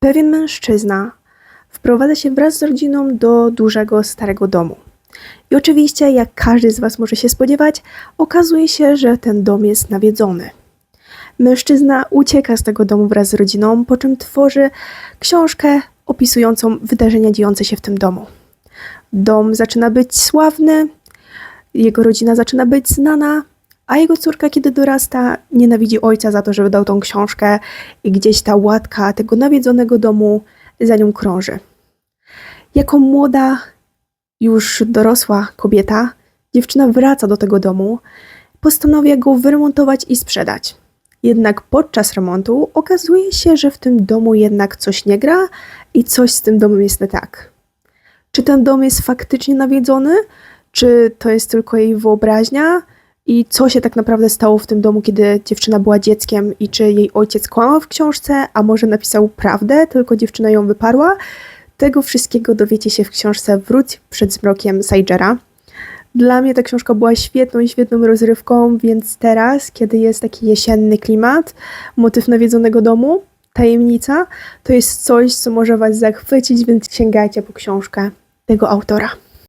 Pewien mężczyzna wprowadza się wraz z rodziną do dużego, starego domu. I oczywiście, jak każdy z Was może się spodziewać, okazuje się, że ten dom jest nawiedzony. Mężczyzna ucieka z tego domu wraz z rodziną, po czym tworzy książkę opisującą wydarzenia dziejące się w tym domu. Dom zaczyna być sławny, jego rodzina zaczyna być znana, a jego córka, kiedy dorasta, nienawidzi ojca za to, że wydał tą książkę i gdzieś ta łatka tego nawiedzonego domu za nią krąży. Jako młoda, już dorosła kobieta, dziewczyna wraca do tego domu, postanawia go wyremontować i sprzedać. Jednak podczas remontu okazuje się, że w tym domu jednak coś nie gra i coś z tym domem jest nie tak. Czy ten dom jest faktycznie nawiedzony, czy to jest tylko jej wyobraźnia? I co się tak naprawdę stało w tym domu, kiedy dziewczyna była dzieckiem i czy jej ojciec kłamał w książce, a może napisał prawdę, tylko dziewczyna ją wyparła? Tego wszystkiego dowiecie się w książce Wróć przed zmrokiem Sagera. Dla mnie ta książka była świetną świetną rozrywką, więc teraz, kiedy jest taki jesienny klimat, motyw nawiedzonego domu, tajemnica, to jest coś, co może Was zachwycić, więc sięgajcie po książkę tego autora.